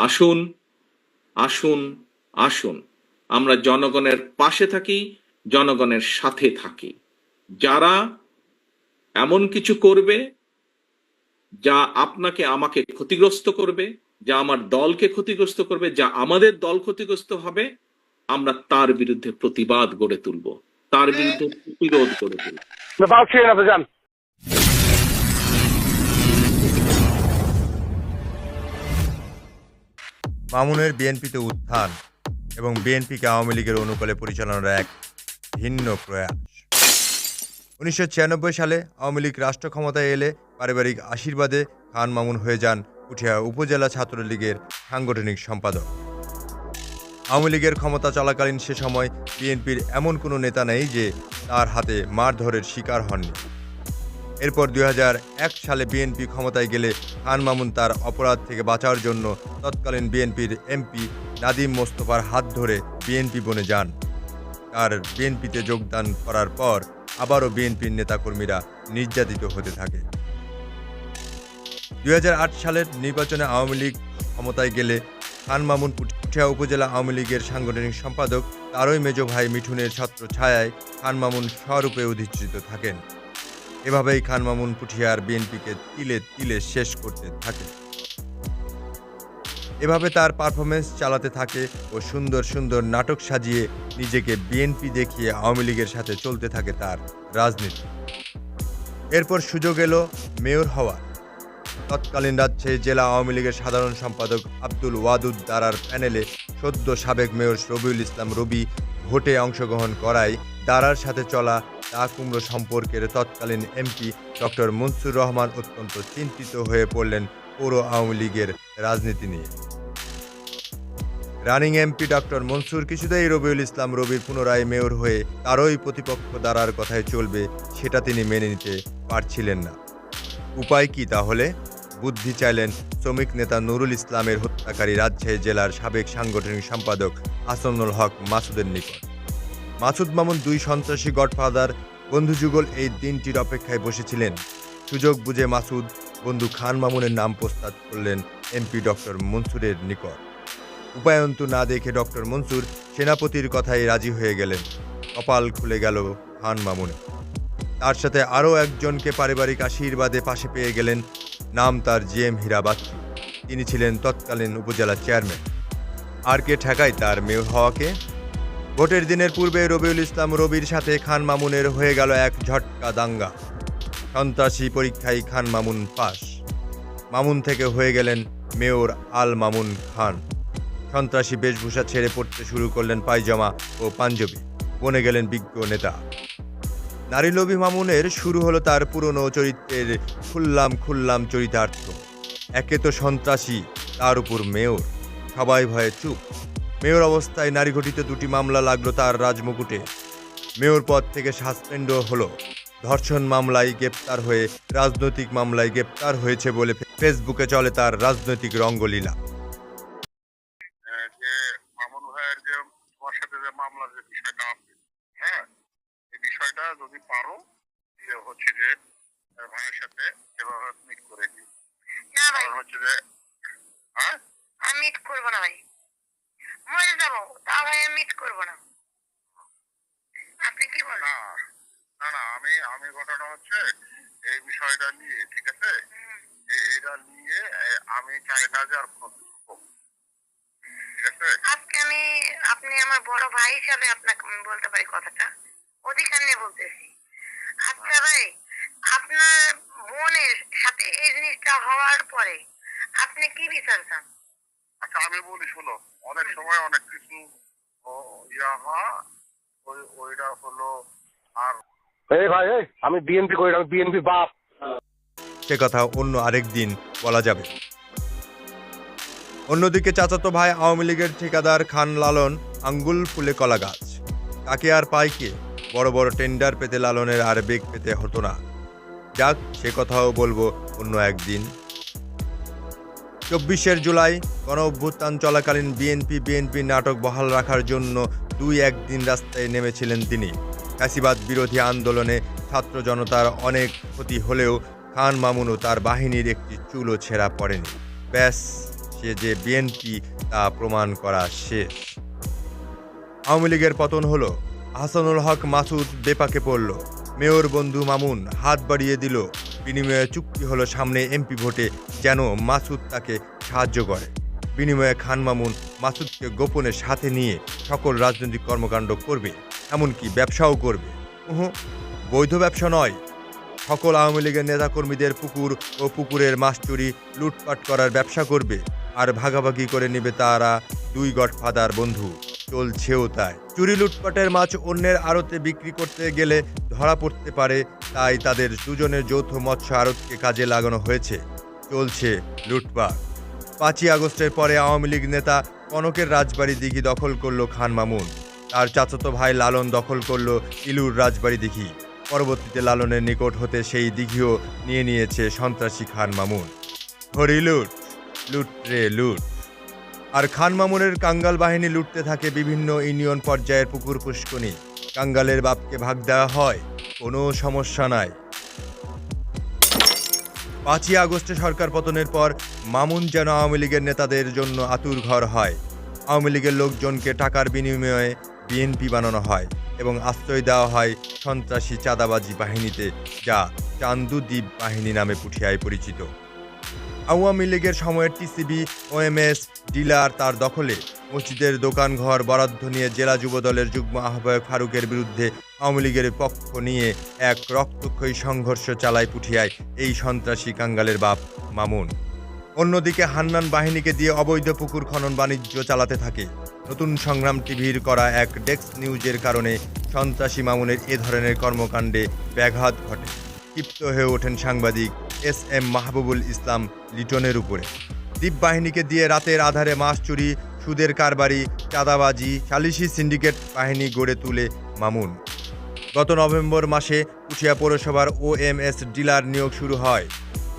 আসুন আসুন আসুন। আমরা জনগণের পাশে থাকি, জনগণের সাথে থাকি। যারা এমন কিছু করবে, যা আপনাকে, আমাকে ক্ষতিগ্রস্ত করবে, যা আমার দলকে ক্ষতিগ্রস্ত করবে, যা আমাদের দল ক্ষতিগ্রস্ত হবে, আমরা তার বিরুদ্ধে প্রতিবাদ গড়ে তুলব। তার বিরুদ্ধে প্রতিরোধ গড়ে তুলব। মামুনের বিএনপিতে উত্থান এবং বিএনপিকে আওয়ামী লীগের অনুকূলে পরিচালনার এক ভিন্ন প্রয়াস। উনিশশো ছিয়ানব্বই সালে আওয়ামী লীগ রাষ্ট্র ক্ষমতায় এলে পারিবারিক আশীর্বাদে খান মামুন হয়ে যান উঠিয়া উপজেলা ছাত্রলীগের সাংগঠনিক সম্পাদক। আওয়ামী লীগের ক্ষমতা চলাকালীন সে সময় বিএনপির এমন কোনো নেতা নেই যে তার হাতে মারধরের শিকার হননি। এরপর দুই হাজার এক সালে বিএনপি ক্ষমতায় গেলে খান মামুন তার অপরাধ থেকে বাঁচার জন্য তৎকালীন বিএনপির এমপি নাদিম মোস্তফার হাত ধরে বিএনপি বনে যান। তার বিএনপিতে যোগদান করার পর আবারও বিএনপির নেতাকর্মীরা নির্যাতিত হতে থাকে। দুই হাজার আট সালের নির্বাচনে আওয়ামী লীগ ক্ষমতায় গেলে খান মামুন পুঠিয়া উপজেলা আওয়ামী লীগের সাংগঠনিক সম্পাদক তারই মেজ ভাই মিঠুনের ছত্র ছায়ায় খান মামুন স্বরূপে অধিষ্ঠিত থাকেন। এভাবেই খান মামুন পুঠিয়ার বিএনপিকে তিলে তিলে শেষ করতে থাকে। এভাবে তার পারফরমেন্স চালাতে থাকে ও সুন্দর সুন্দর নাটক সাজিয়ে নিজেকে বিএনপি দেখিয়ে আওয়ামী লীগের সাথে চলতে থাকে তার রাজনীতি। এরপর সুযোগ এলো মেয়র হওয়ার। তৎকালীন রাজশাহী জেলা আওয়ামী লীগের সাধারণ সম্পাদক আব্দুল ওয়াদুদ দারার প্যানেলে সদ্য সাবেক মেয়র রবিউল ইসলাম রবি ভোটে অংশগ্রহণ করায় দারার সাথে চলা তা কুমড়ো সম্পর্কের তৎকালীন এমপি ডক্টর মনসুর রহমান অত্যন্ত চিন্তিত হয়ে পড়লেন পৌর আওয়ামী লীগের রাজনীতি নিয়ে। রানিং এমপি ডক্টর মনসুর কিছুতেই রবিউল ইসলাম রবির পুনরায় মেয়র হয়ে তারই প্রতিপক্ষ দাঁড়ার কথায় চলবে সেটা তিনি মেনে নিতে পারছিলেন না। উপায় কি তাহলে? বুদ্ধি চাইলেন শ্রমিক নেতা নুরুল ইসলামের হত্যাকারী রাজশাহী জেলার সাবেক সাংগঠনিক সম্পাদক হাসানুল হক মাসুদের নিকট। মাসুদ মামুন দুই সন্ত্রাসী গডফাদার বন্ধুযুগল এই দিনটির অপেক্ষায় বসেছিলেন। সুযোগ বুঝে মাসুদ বন্ধু খান মামুনের নাম প্রস্তাব করলেন এমপি ডক্টর মনসুরের নিকট। উপায়ন্তু না দেখে ডক্টর মনসুর সেনাপতির কথায় রাজি হয়ে গেলেন। কপাল খুলে গেল খান মামুনে তার সাথে আরও একজনকে পারিবারিক আশীর্বাদে পাশে পেয়ে গেলেন নাম তার জি এম হীরা বাচ্চু তিনি ছিলেন তৎকালীন উপজেলা চেয়ারম্যান। আর কে ঠেকায় তার মেয়র হওয়াকে? ভোটের দিনের পূর্বে রবিউল ইসলাম রবির সাথে খান মামুনের হয়ে গেল এক ঝটকা দাঙ্গা। সন্ত্রাসী পরীক্ষায় খান মামুন পাস মামুন থেকে হয়ে গেলেন মেয়র আল মামুন খান। সন্ত্রাসী বেশভূষা ছেড়ে পড়তে শুরু করলেন পায়জামা ও পাঞ্জাবি। বনে গেলেন বিজ্ঞ নেতা। নারী লোভী মামুনের শুরু হলো তার পুরনো চরিত্রের খুল্লাম খুল্লাম চরিতার্থ। একে তো সন্ত্রাসী, তার উপর মেয়র। সবাই ভয়ে চুপ। মেয়র অবস্থায় নারী ঘটিত দুটি মামলা লাগল তার রাজমুকুটে। মেয়র পদ থেকে সাসপেন্ডও হলো। ধর্ষণ মামলায় গ্রেপ্তার হয়ে রাজনৈতিক মামলায় গ্রেপ্তার হয়েছে বলে ফেসবুকে চলে তার রাজনৈতিক রঙ্গলীলা। হ্যাঁ এই বিষয়টা যদি পারো যে হচ্ছে যে ভাইয়ের সাথে এভাবে মিট করে দিও। না ভাই। কারণ হচ্ছে যে হ্যাঁ? আমি মিট করব না ভাই। মরে যাব তা ভাই আমি মিট করব না। আপনি কি বলেন? না না আমি আমি ঘটনা হচ্ছে এই বিষয়টা নিয়ে ঠিক আছে? এটা নিয়ে আমি চাই না যে আর আজকে আমি আপনি আমার বড় ভাই হিসাবে আপনাকে বলতে পারি কথাটা। অধিকার নিয়ে বলতেছি। আচ্ছা ভাই আপনার বোনের সাথে এই জিনিসটা হওয়ার পরে আপনি কি বিচার চান? আচ্ছা আমি বলি শোনো অনেক সময় অনেক কিছু ইয়া হয় ওই ওইটা হলো আর এই ভাই এই আমি বিএনপি করি আমি বিএনপি বাপ। সে কথা অন্য আরেক দিন বলা যাবে। অন্যদিকে চাচাতো ভাই আওয়ামী লীগের ঠিকাদার খান লালন আঙ্গুল ফুলে কলা গাছ। তাকে আর পায় কে? বড় বড় টেন্ডার পেতে লালনের আর বেগ পেতে হতো না। যাক সে কথাও বলব অন্য একদিন। চব্বিশের জুলাই গণ অভ্যুত্থান চলাকালীন বিএনপি বিএনপি নাটক বহাল রাখার জন্য দুই একদিন রাস্তায় নেমেছিলেন তিনি। ফ্যাসিবাদ বিরোধী আন্দোলনে ছাত্র জনতার অনেক ক্ষতি হলেও খান মামুনও তার বাহিনীর একটি চুলও ছেঁড়া পড়েনি। ব্যাস, সে যে বিএনপি তা প্রমাণ করা শেষ। আওয়ামী লীগের পতন হলো। হাসানুল হক মাসুদ বেপাকে পড়ল। মেয়র বন্ধু মামুন হাত বাড়িয়ে দিল। বিনিময়ে চুক্তি হলো সামনে এমপি ভোটে যেন মাসুদ তাকে সাহায্য করে। বিনিময়ে খান মামুন মাসুদকে গোপনে সাথে নিয়ে সকল রাজনৈতিক কর্মকাণ্ড করবে, এমনকি ব্যবসাও করবে। বৈধ ব্যবসা নয়। সকল আওয়ামী লীগের নেতাকর্মীদের পুকুর ও পুকুরের মাছ চুরি, লুটপাট করার ব্যবসা করবে, আর ভাগাভাগি করে নেবে তারা দুই গডফাদার বন্ধু। চলছেও তাই। চুরি লুটপাটের মাছ অন্যের আড়তে বিক্রি করতে গেলে ধরা পড়তে পারে তাই তাদের দুজনের যৌথ মৎস্য আড়তকে কাজে লাগানো হয়েছে। চলছে লুটপাট। পাঁচই আগস্টের পরে আওয়ামী লীগ নেতা কনকের রাজবাড়ি দিঘি দখল করল খান মামুন। তার চাচাতো ভাই লালন দখল করল ইলুর রাজবাড়ি দিঘি। পরবর্তীতে লালনের নিকট হতে সেই দিঘিও নিয়ে নিয়েছে সন্ত্রাসী খান মামুন। হরি লুট লুট রে লুট। আর খান মামুনের কাঙ্গাল বাহিনী লুটতে থাকে বিভিন্ন ইউনিয়ন পর্যায়ের পুকুর পুষ্কনি কাঙ্গালের বাপকে ভাগ দেওয়া হয়, কোনো সমস্যা নাই। পাঁচই আগস্টে সরকার পতনের পর মামুন যেন আওয়ামী লীগের নেতাদের জন্য আতুর ঘর হয়। আওয়ামী লীগের লোকজনকে টাকার বিনিময়ে বিএনপি বানানো হয় এবং আশ্রয় দেওয়া হয় সন্ত্রাসী চাঁদাবাজি বাহিনীতে, যা চান্দুদ্বীপ বাহিনী নামে পুঠিয়ায় পরিচিত। আওয়ামী লীগের সময়ের টিসিবি, ওএমএস, ডিলার তার দখলে। মসজিদের দোকানঘর বরাদ্দ নিয়ে জেলা যুবদলের যুগ্ম আহ্বায়ক ফারুকের বিরুদ্ধে আওয়ামী লীগের পক্ষ নিয়ে এক রক্তক্ষয়ী সংঘর্ষ চালায় পুঠিয়ায় এই সন্ত্রাসী কাঙ্গালের বাপ মামুন। অন্যদিকে হান্নান বাহিনীকে দিয়ে অবৈধ পুকুর খনন বাণিজ্য চালাতে থাকে। নতুন সংগ্রাম টিভির করা এক ডেস্ক নিউজের কারণে সন্ত্রাসী মামুনের এ ধরনের কর্মকাণ্ডে ব্যাঘাত ঘটে। ক্ষিপ্ত হয়ে ওঠেন সাংবাদিক এস এম মাহবুবুল ইসলাম লিটনের উপরে। দ্বীপ বাহিনীকে দিয়ে রাতের আধারে মাছ চুরি সুদের কারবারি, চাঁদাবাজি, সালিশি সিন্ডিকেট বাহিনী গড়ে তুলে মামুন। গত নভেম্বর মাসে উঠিয়া পৌরসভার ওএমএস ডিলার নিয়োগ শুরু হয়।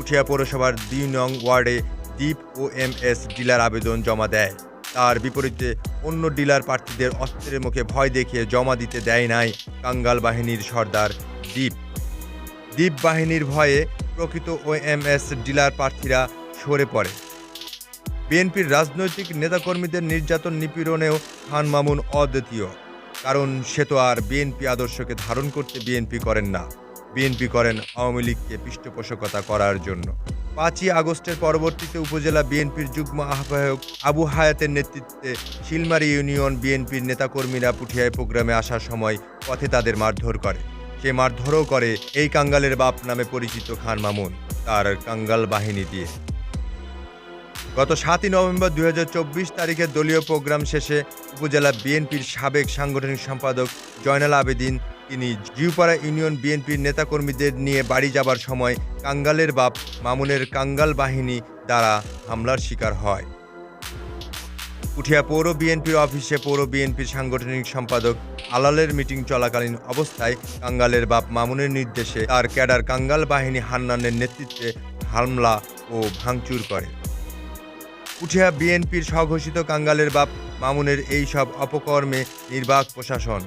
উঠিয়া পৌরসভার দুই নং ওয়ার্ডে দ্বীপ ওএমএস ডিলার আবেদন জমা দেয়। তার বিপরীতে অন্য ডিলার প্রার্থীদের অস্ত্রের মুখে ভয় দেখিয়ে জমা দিতে দেয় নাই কাঙ্গাল বাহিনীর সর্দার দ্বীপ দ্বীপ বাহিনীর ভয়ে প্রকৃত ওএমএস ডিলার প্রার্থীরা সরে পড়ে। বিএনপির রাজনৈতিক নেতাকর্মীদের নির্যাতন নিপীড়নেও খান মামুন অদ্বিতীয়। কারণ সে তো আর বিএনপি আদর্শকে ধারণ করতে বিএনপি করেন না। বিএনপি করেন আওয়ামী লীগকে পৃষ্ঠপোষকতা করার জন্য। পাঁচই আগস্টের পরবর্তীতে উপজেলা বিএনপির যুগ্ম আহ্বায়ক আবু হায়াতের নেতৃত্বে শিলমারি ইউনিয়ন বিএনপির নেতাকর্মীরা পুঠিয়ায় প্রোগ্রামে আসার সময় পথে তাদের মারধর করে। সে মারধরও করে এই কাঙ্গালের বাপ নামে পরিচিত খান মামুন, তার কাঙ্গাল বাহিনী দিয়ে। গত সাতই নভেম্বর দু হাজার চব্বিশ তারিখে দলীয় প্রোগ্রাম শেষে উপজেলা বিএনপির সাবেক সাংগঠনিক সম্পাদক জয়নাল আবেদিন, তিনি জিউপাড়া ইউনিয়ন বিএনপির নেতাকর্মীদের নিয়ে বাড়ি যাবার সময় কাঙ্গালের বাপ মামুনের কাঙ্গাল বাহিনী দ্বারা হামলার শিকার হয়। উঠিয়া পৌর বিএনপির অফিসে পৌর বিএনপির সাংগঠনিক সম্পাদক আলালের মিটিং চলাকালীন অবস্থায় কাঙ্গালের বাপ মামুনের নির্দেশে তার ক্যাডার কাঙ্গাল বাহিনী হান্নানের নেতৃত্বে হামলা ও ভাঙচুর করে। উঠিয়া বিএনপির স্বঘোষিত কাঙ্গালের বাপ মামুনের এই সব অপকর্মে নির্বাক প্রশাসন।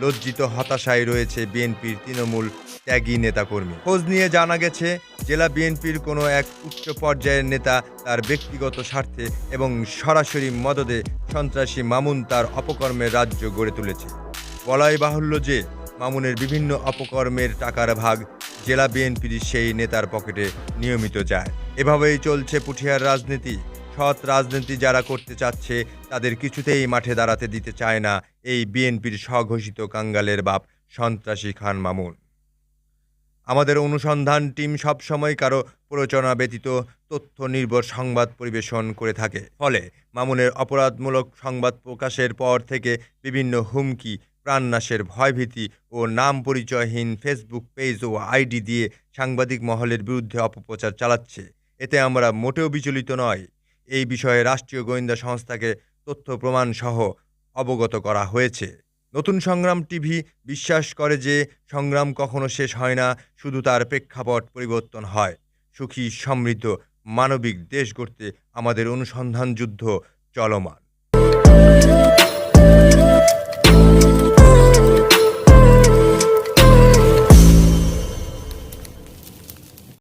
লজ্জিত হতাশায় রয়েছে বিএনপির তৃণমূল ত্যাগী নেতাকর্মী। খোঁজ নিয়ে জানা গেছে, জেলা বিএনপির কোনো এক উচ্চ পর্যায়ের নেতা তার ব্যক্তিগত স্বার্থে এবং সরাসরি মদদে সন্ত্রাসী মামুন তার অপকর্মের রাজ্য গড়ে তুলেছে। বলাই বাহুল্য যে, মামুনের বিভিন্ন অপকর্মের টাকার ভাগ জেলা বিএনপির সেই নেতার পকেটে নিয়মিত যায়। এভাবেই চলছে পুঠিয়ার রাজনীতি। সৎ রাজনীতি যারা করতে চাচ্ছে, তাদের কিছুতেই মাঠে দাঁড়াতে দিতে চায় না এই বিএনপির স্বঘোষিত কাঙ্গালের বাপ সন্ত্রাসী খান মামুন। আমাদের অনুসন্ধান টিম সবসময় কারও প্ররোচনা ব্যতীত তথ্য নির্ভর সংবাদ পরিবেশন করে থাকে। ফলে মামুনের অপরাধমূলক সংবাদ প্রকাশের পর থেকে বিভিন্ন হুমকি, প্রাণনাশের ভয়ভীতি ও নাম পরিচয়হীন ফেসবুক পেজ ও আইডি দিয়ে সাংবাদিক মহলের বিরুদ্ধে অপপ্রচার চালাচ্ছে। এতে আমরা মোটেও বিচলিত নয়। এই বিষয়ে রাষ্ট্রীয় গোয়েন্দা সংস্থাকে তথ্য প্রমাণ সহ অবগত করা হয়েছে। নতুন সংগ্রাম টিভি বিশ্বাস করে যে সংগ্রাম কখনো শেষ হয় না, শুধু তার প্রেক্ষাপট পরিবর্তন হয়। সুখী, সমৃদ্ধ, মানবিক দেশ গড়তে আমাদের অনুসন্ধান যুদ্ধ চলমান।